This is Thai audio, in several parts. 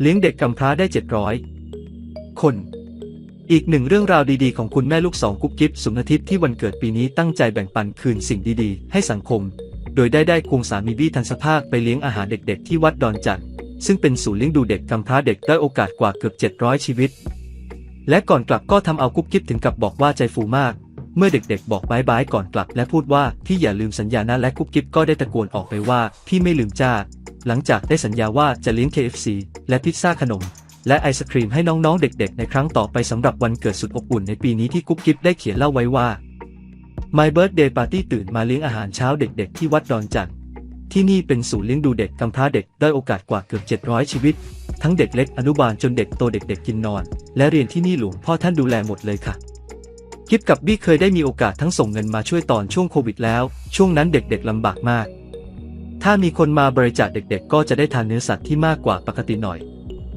เลี้ยงเด็กกำพร้าได้ 700 คน อีกหนึ่งเรื่องราวดีๆ ของคุณแม่ลูกสองกุ๊บกิ๊บสุนทิพย์ที่วันเกิดปีนี้ตั้งใจแบ่งปันคืนสิ่งดีๆ ให้สังคม โดยได้ได้ควงสามีบี้ทันสภาคไปเลี้ยงอาหารเด็กๆ ที่วัดดอนจันทร์ซึ่งเป็นศูนย์เลี้ยงดูเด็กกำพร้าเด็กได้โอกาสกว่าเกือบ 700 ชีวิต และก่อนกลับก็ทำเอากุ๊บกิ๊บถึงกับบอกว่าใจฟูมาก เมื่อเด็กๆ บอกบายบายก่อนกลับ และพูดว่าพี่อย่าลืมสัญญานะและกุ๊บกิ๊บก็ได้ตะโกนออกไปว่าพี่ไม่ลืมจ้า หลังจากได้สัญญาว่าจะเลี้ยง KFC และพิซซ่าขนม และไอศครีมให้น้องๆ เด็กๆ ในครั้งต่อไปสำหรับวันเกิดสุดอบอุ่นในปีนี้ที่กุ๊บกิ๊บได้เขียนเล่าไว้ว่า My Birthday Party ตื่นมาเลี้ยงอาหารเช้าเด็กๆ ที่วัดดอนจันทร์ที่นี่เป็นศูนย์เลี้ยงดูเด็กกำพร้าเด็กได้โอกาสกว่าเกือบ 700 ชีวิต ทั้งเด็กเล็กอนุบาลจนเด็กโตเด็กๆ กินนอน และเรียนที่นี่หลวงพ่อท่านดูแลหมดเลยค่ะ กิฟกับบี้เคยได้มีโอกาสทั้งส่งเงินมาช่วยตอนช่วงโควิดแล้ว ช่วงนั้นเด็กๆลำบากมาก ถ้ามีคนมาบริจาคเด็กๆ ก็จะได้ทานเนื้อสัตว์ที่มากกว่าปกติหน่อย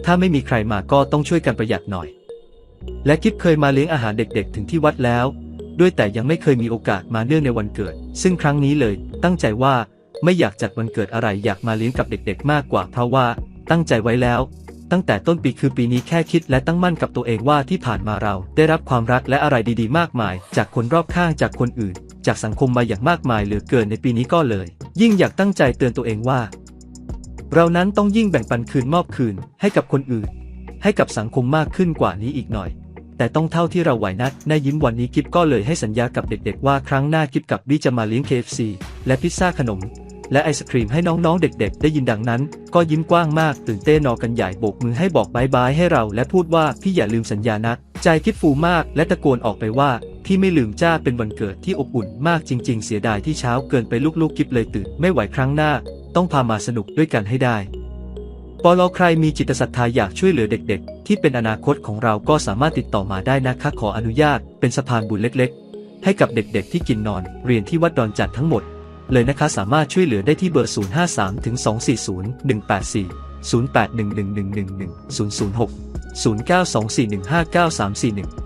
ถ้าไม่มีใครมาก็ต้องช่วยกันประหยัดหน่อย และกิฟเคยมาเลี้ยงอาหารเด็กๆ ถึงที่วัดแล้ว ด้วยแต่ยังไม่เคยมีโอกาสมาเนื่องในวันเกิด ซึ่งครั้งนี้เลย ตั้งใจว่าไม่อยากจัดวันเกิดอะไรอยากมาเลี้ยงกับเด็กๆ มากกว่าเพราะว่า ตั้งใจไว้แล้ว ตั้งแต่ต้นปีคือปีนี้แค่คิดและตั้งมั่นกับตัวเองว่าที่ผ่านมาเรา ได้รับความรักและอะไรดีๆ มากมาย จากคนรอบข้างจากคนอื่น จากสังคมมาอย่างมากมายเหลือเกินในปีนี้ก็เลย ยิ่งอยากตั้งใจเตือนตัวเองว่า เรานั้นต้องยิ่งแบ่งปันคืนมอบคืน ให้กับคนอื่น ให้กับสังคมมากขึ้นกว่านี้อีกหน่อย แต่ต้องเท่าที่เราไหวนัดแน่ยิ้มวันนี้กิฟก็เลยให้สัญญากับเด็กๆว่าครั้งหน้ากิฟกับบี้จะมาเลี้ยง KFC และพิซซ่าขนม และไอศครีมให้น้องๆ เด็กๆ ได้ยินดังนั้น ก็ยิ้มกว้างมากตื่นเต้นนอกันใหญ่โบกมือให้บอกบายบายให้เรา และพูดว่าพี่อย่าลืมสัญญานะ ใจคิดฟูมากและตะโกนออกไปว่าพี่ไม่ลืมจ้าเป็นวันเกิดที่อบอุ่นมากจริง ๆ เสียดายที่เช้าเกินไปลูกๆกิฟเลยตื่นไม่ไหวครั้งหน้า ต้องพามาสนุกด้วยกันให้ได้ปลอใครมีจิตศรัทธาอยากช่วยเหลือเด็ก ๆ ที่เป็นอนาคตของเราก็สามารถติดต่อมาได้นะคะขออนุญาตเป็นสะพานบุญเล็ก ๆ ให้กับเด็กๆ ที่กินนอน เรียนที่วัดดอนจันท์ทั้งหมด เลยนะคะสามารถช่วยเหลือได้ที่เบอร์ 053-24018408111110060924159341